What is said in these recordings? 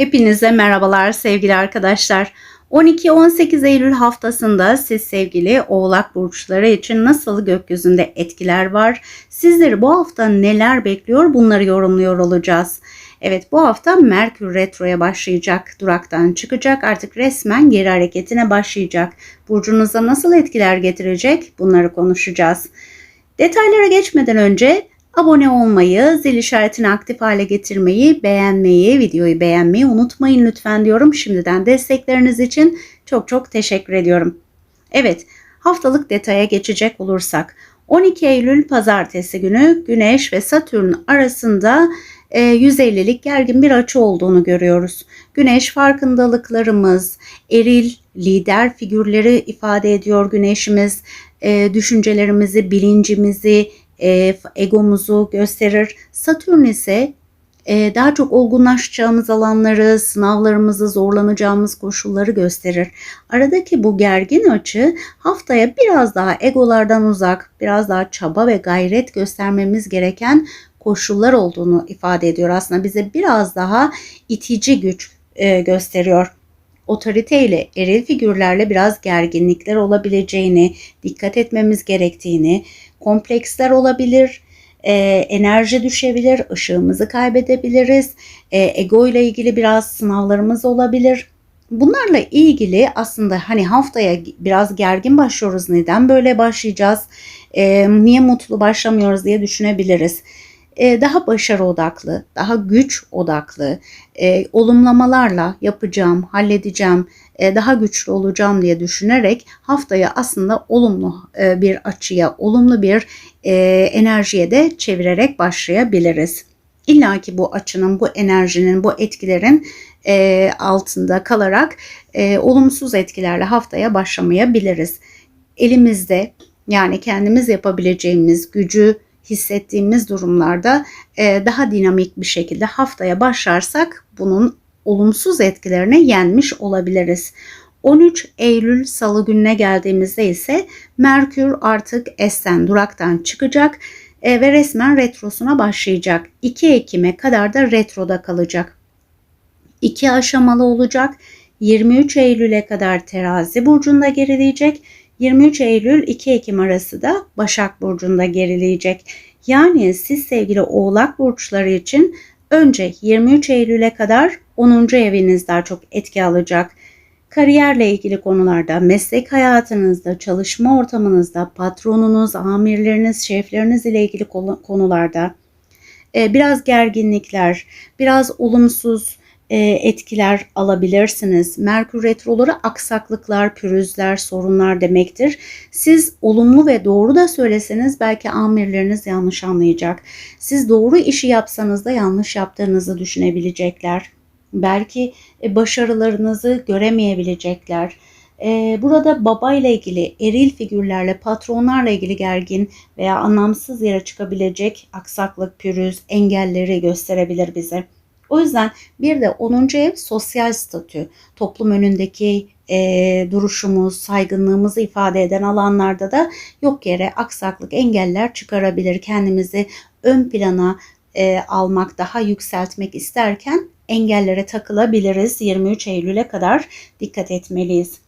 Hepinize merhabalar sevgili arkadaşlar. 12-18 Eylül haftasında siz sevgili Oğlak burçları için nasıl gökyüzünde etkiler var? Sizleri bu hafta neler bekliyor? Bunları yorumluyor olacağız. Evet bu hafta Merkür Retro'ya başlayacak. Duraktan çıkacak. Artık resmen geri hareketine başlayacak. Burcunuza nasıl etkiler getirecek? Bunları konuşacağız. Detaylara geçmeden önce Abone olmayı, zil işaretini aktif hale getirmeyi, beğenmeyi, videoyu beğenmeyi unutmayın lütfen diyorum. Şimdiden destekleriniz için çok çok teşekkür ediyorum. Evet, haftalık detaya geçecek olursak 12 Eylül pazartesi günü Güneş ve Satürn arasında 150'lik e, gergin bir açı olduğunu görüyoruz. Güneş farkındalıklarımız, eril lider figürleri ifade ediyor güneşimiz. E, düşüncelerimizi, bilincimizi, e, egomuzu gösterir. Satürn ise e, daha çok olgunlaşacağımız alanları, sınavlarımızı zorlanacağımız koşulları gösterir. Aradaki bu gergin açı haftaya biraz daha egolardan uzak, biraz daha çaba ve gayret göstermemiz gereken koşullar olduğunu ifade ediyor. Aslında bize biraz daha itici güç e, gösteriyor otoriteyle, eril figürlerle biraz gerginlikler olabileceğini, dikkat etmemiz gerektiğini, kompleksler olabilir, e, enerji düşebilir, ışığımızı kaybedebiliriz, e, ego ile ilgili biraz sınavlarımız olabilir. Bunlarla ilgili aslında hani haftaya biraz gergin başlıyoruz. Neden böyle başlayacağız? E, niye mutlu başlamıyoruz diye düşünebiliriz. E, daha başarı odaklı, daha güç odaklı, e, olumlamalarla yapacağım, halledeceğim, e, daha güçlü olacağım diye düşünerek haftaya aslında olumlu bir açıya, olumlu bir enerjiye de çevirerek başlayabiliriz. İlla ki bu açının, bu enerjinin, bu etkilerin altında kalarak olumsuz etkilerle haftaya başlamayabiliriz. Elimizde yani kendimiz yapabileceğimiz gücü, hissettiğimiz durumlarda e, daha dinamik bir şekilde haftaya başlarsak bunun olumsuz etkilerini yenmiş olabiliriz. 13 Eylül Salı gününe geldiğimizde ise Merkür artık Essen duraktan çıkacak e, ve resmen retrosuna başlayacak. 2 Ekim'e kadar da retroda kalacak. İki aşamalı olacak. 23 Eylül'e kadar terazi burcunda gerileyecek 23 Eylül 2 Ekim arası da Başak Burcu'nda gerileyecek. Yani siz sevgili Oğlak Burçları için önce 23 Eylül'e kadar 10. eviniz daha çok etki alacak. Kariyerle ilgili konularda, meslek hayatınızda, çalışma ortamınızda, patronunuz, amirleriniz, şefleriniz ile ilgili konularda e, biraz gerginlikler, biraz olumsuz etkiler alabilirsiniz. Merkür retroları aksaklıklar, pürüzler, sorunlar demektir. Siz olumlu ve doğru da söyleseniz belki amirleriniz yanlış anlayacak. Siz doğru işi yapsanız da yanlış yaptığınızı düşünebilecekler. Belki e, başarılarınızı göremeyebilecekler. E, burada baba ile ilgili, eril figürlerle, patronlarla ilgili gergin veya anlamsız yere çıkabilecek aksaklık, pürüz, engelleri gösterebilir bize. O yüzden bir de 10. ev sosyal statü, toplum önündeki e, duruşumuz, saygınlığımızı ifade eden alanlarda da yok yere aksaklık, engeller çıkarabilir. Kendimizi ön plana e, almak, daha yükseltmek isterken engellere takılabiliriz. 23 Eylül'e kadar dikkat etmeliyiz.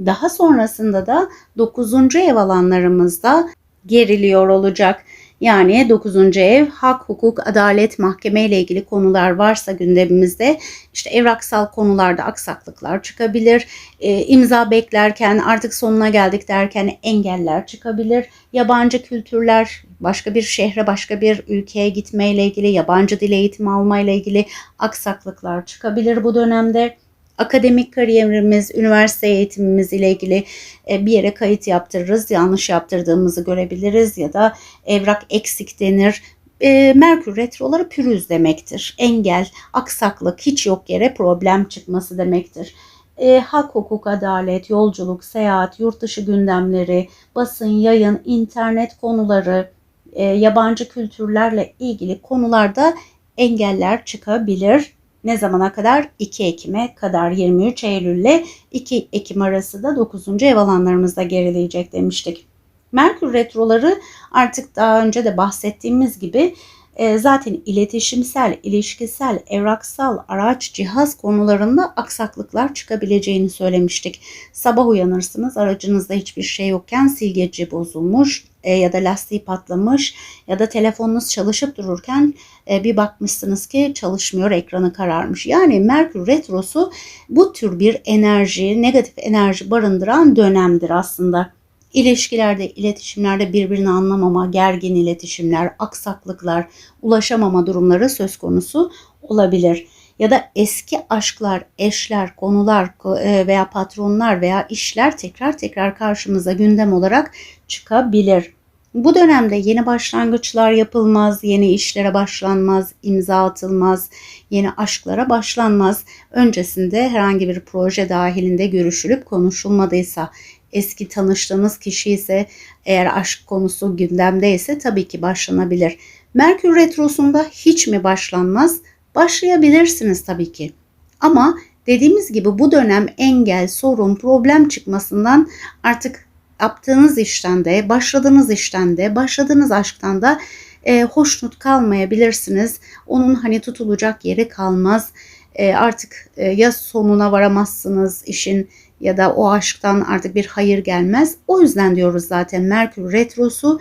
Daha sonrasında da 9. ev alanlarımızda geriliyor olacak. Yani 9. ev hak, hukuk, adalet, mahkeme ile ilgili konular varsa gündemimizde işte evraksal konularda aksaklıklar çıkabilir. E, imza beklerken artık sonuna geldik derken engeller çıkabilir. Yabancı kültürler, başka bir şehre, başka bir ülkeye gitmeyle ilgili, yabancı dil eğitimi almayla ilgili aksaklıklar çıkabilir bu dönemde akademik kariyerimiz, üniversite eğitimimiz ile ilgili e, bir yere kayıt yaptırırız. Yanlış yaptırdığımızı görebiliriz ya da evrak eksik denir. E, Merkür retroları pürüz demektir. Engel, aksaklık, hiç yok yere problem çıkması demektir. E, hak, hukuk, adalet, yolculuk, seyahat, yurt dışı gündemleri, basın, yayın, internet konuları, e, yabancı kültürlerle ilgili konularda engeller çıkabilir ne zamana kadar? 2 Ekim'e kadar 23 Eylül ile 2 Ekim arası da 9. ev alanlarımızda gerileyecek demiştik. Merkür retroları artık daha önce de bahsettiğimiz gibi E, zaten iletişimsel, ilişkisel, evraksal, araç, cihaz konularında aksaklıklar çıkabileceğini söylemiştik. Sabah uyanırsınız aracınızda hiçbir şey yokken silgeci bozulmuş e, ya da lastiği patlamış ya da telefonunuz çalışıp dururken e, bir bakmışsınız ki çalışmıyor ekranı kararmış. Yani Merkür Retrosu bu tür bir enerji, negatif enerji barındıran dönemdir aslında. İlişkilerde, iletişimlerde birbirini anlamama, gergin iletişimler, aksaklıklar, ulaşamama durumları söz konusu olabilir. Ya da eski aşklar, eşler, konular e, veya patronlar veya işler tekrar tekrar karşımıza gündem olarak çıkabilir. Bu dönemde yeni başlangıçlar yapılmaz, yeni işlere başlanmaz, imza atılmaz, yeni aşklara başlanmaz. Öncesinde herhangi bir proje dahilinde görüşülüp konuşulmadıysa eski tanıştığınız kişi ise eğer aşk konusu gündemdeyse tabii ki başlanabilir. Merkür Retrosu'nda hiç mi başlanmaz? Başlayabilirsiniz tabii ki. Ama dediğimiz gibi bu dönem engel, sorun, problem çıkmasından artık yaptığınız işten de, başladığınız işten de, başladığınız aşktan da e, hoşnut kalmayabilirsiniz. Onun hani tutulacak yeri kalmaz. E, artık e, ya sonuna varamazsınız işin ya da o aşktan artık bir hayır gelmez. O yüzden diyoruz zaten Merkür Retrosu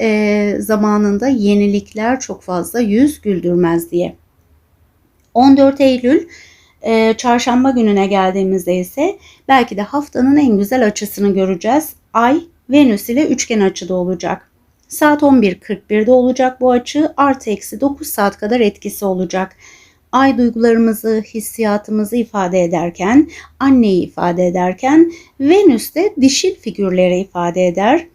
e, zamanında yenilikler çok fazla yüz güldürmez diye. 14 Eylül e, çarşamba gününe geldiğimizde ise belki de haftanın en güzel açısını göreceğiz. Ay Venüs ile üçgen açıda olacak. Saat 11.41'de olacak bu açı artı eksi 9 saat kadar etkisi olacak ay duygularımızı, hissiyatımızı ifade ederken, anneyi ifade ederken Venüs de dişil figürleri ifade eder.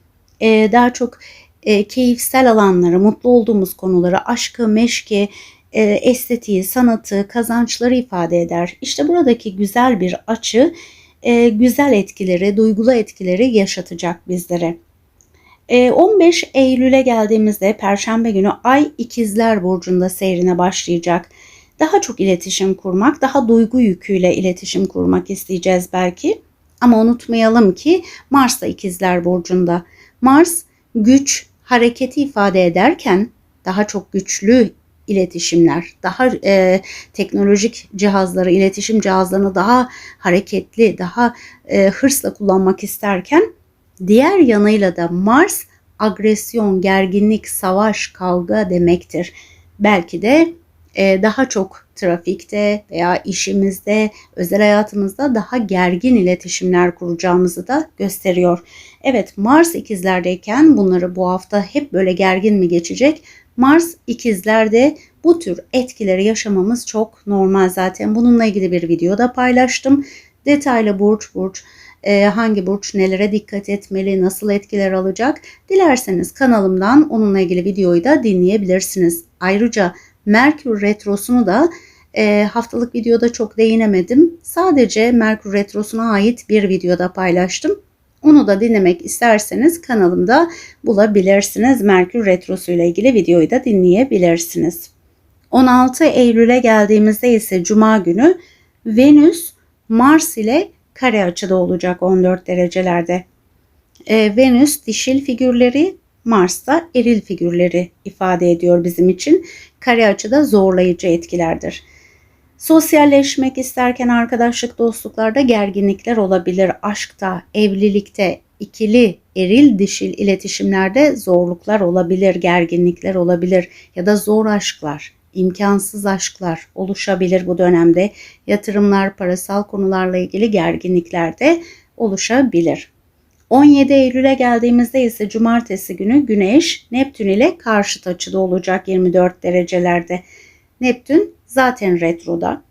Ee, daha çok e, keyifsel alanları, mutlu olduğumuz konuları, aşkı, meşki, e, estetiği, sanatı, kazançları ifade eder. İşte buradaki güzel bir açı e, güzel etkileri, duygulu etkileri yaşatacak bizlere. 15 e, Eylül'e geldiğimizde Perşembe günü Ay İkizler Burcu'nda seyrine başlayacak daha çok iletişim kurmak, daha duygu yüküyle iletişim kurmak isteyeceğiz belki. Ama unutmayalım ki Mars da ikizler burcunda. Mars güç, hareketi ifade ederken daha çok güçlü iletişimler, daha e, teknolojik cihazları, iletişim cihazlarını daha hareketli, daha e, hırsla kullanmak isterken diğer yanıyla da Mars agresyon, gerginlik, savaş, kavga demektir. Belki de daha çok trafikte veya işimizde, özel hayatımızda daha gergin iletişimler kuracağımızı da gösteriyor. Evet Mars ikizlerdeyken bunları bu hafta hep böyle gergin mi geçecek? Mars ikizlerde bu tür etkileri yaşamamız çok normal zaten. Bununla ilgili bir video da paylaştım. Detaylı burç burç e, hangi burç nelere dikkat etmeli, nasıl etkiler alacak dilerseniz kanalımdan onunla ilgili videoyu da dinleyebilirsiniz. Ayrıca Merkür Retrosu'nu da e, haftalık videoda çok değinemedim. Sadece Merkür Retrosu'na ait bir videoda paylaştım. Onu da dinlemek isterseniz kanalımda bulabilirsiniz. Merkür Retrosu ile ilgili videoyu da dinleyebilirsiniz. 16 Eylül'e geldiğimizde ise Cuma günü Venüs Mars ile kare açıda olacak 14 derecelerde. E, Venüs dişil figürleri Mars'ta eril figürleri ifade ediyor bizim için. Kare açıda zorlayıcı etkilerdir. Sosyalleşmek isterken arkadaşlık, dostluklarda gerginlikler olabilir. Aşkta, evlilikte, ikili, eril dişil iletişimlerde zorluklar olabilir, gerginlikler olabilir ya da zor aşklar, imkansız aşklar oluşabilir bu dönemde. Yatırımlar, parasal konularla ilgili gerginlikler de oluşabilir. 17 Eylül'e geldiğimizde ise cumartesi günü Güneş Neptün ile karşıt açıda olacak 24 derecelerde. Neptün zaten retroda.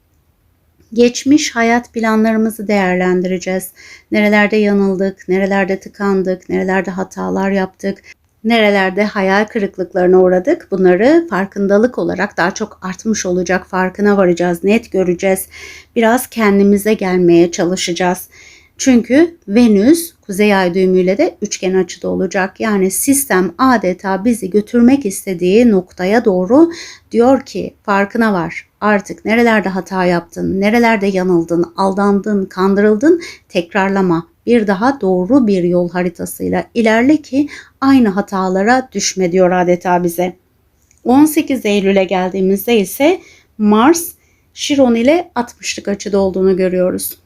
Geçmiş hayat planlarımızı değerlendireceğiz. Nerelerde yanıldık, nerelerde tıkandık, nerelerde hatalar yaptık, nerelerde hayal kırıklıklarına uğradık. Bunları farkındalık olarak daha çok artmış olacak farkına varacağız, net göreceğiz. Biraz kendimize gelmeye çalışacağız. Çünkü Venüs kuzey ay düğümüyle de üçgen açıda olacak. Yani sistem adeta bizi götürmek istediği noktaya doğru diyor ki farkına var. Artık nerelerde hata yaptın, nerelerde yanıldın, aldandın, kandırıldın tekrarlama. Bir daha doğru bir yol haritasıyla ilerle ki aynı hatalara düşme diyor adeta bize. 18 Eylül'e geldiğimizde ise Mars Şiron ile 60'lık açıda olduğunu görüyoruz.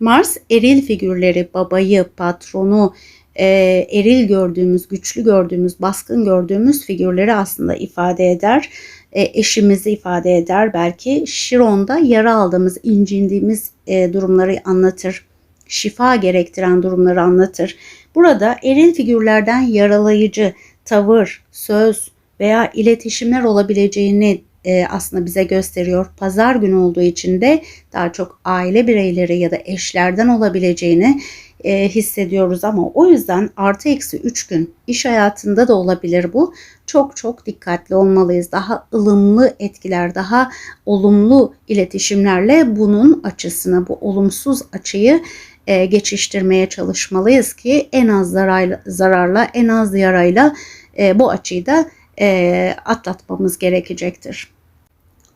Mars eril figürleri, babayı, patronu, e, eril gördüğümüz, güçlü gördüğümüz, baskın gördüğümüz figürleri aslında ifade eder. E, eşimizi ifade eder. Belki Şiron'da yara aldığımız, incindiğimiz e, durumları anlatır. Şifa gerektiren durumları anlatır. Burada eril figürlerden yaralayıcı tavır, söz veya iletişimler olabileceğini e, aslında bize gösteriyor. Pazar günü olduğu için de daha çok aile bireyleri ya da eşlerden olabileceğini e, hissediyoruz ama o yüzden artı eksi 3 gün iş hayatında da olabilir bu. Çok çok dikkatli olmalıyız. Daha ılımlı etkiler, daha olumlu iletişimlerle bunun açısını, bu olumsuz açıyı e, geçiştirmeye çalışmalıyız ki en az zararla, zararla en az yarayla e, bu açıyı da e, atlatmamız gerekecektir.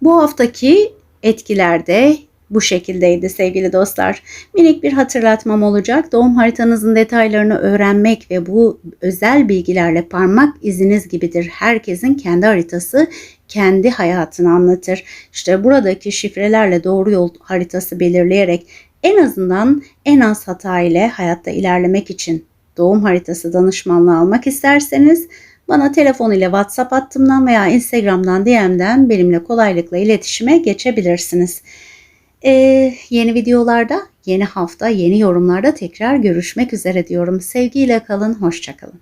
Bu haftaki etkilerde bu şekildeydi sevgili dostlar. Minik bir hatırlatmam olacak. Doğum haritanızın detaylarını öğrenmek ve bu özel bilgilerle parmak iziniz gibidir. Herkesin kendi haritası kendi hayatını anlatır. İşte buradaki şifrelerle doğru yol haritası belirleyerek en azından en az hata ile hayatta ilerlemek için doğum haritası danışmanlığı almak isterseniz bana telefon ile WhatsApp hattımdan veya Instagram'dan DM'den benimle kolaylıkla iletişime geçebilirsiniz. Ee, yeni videolarda, yeni hafta, yeni yorumlarda tekrar görüşmek üzere diyorum. Sevgiyle kalın, hoşçakalın.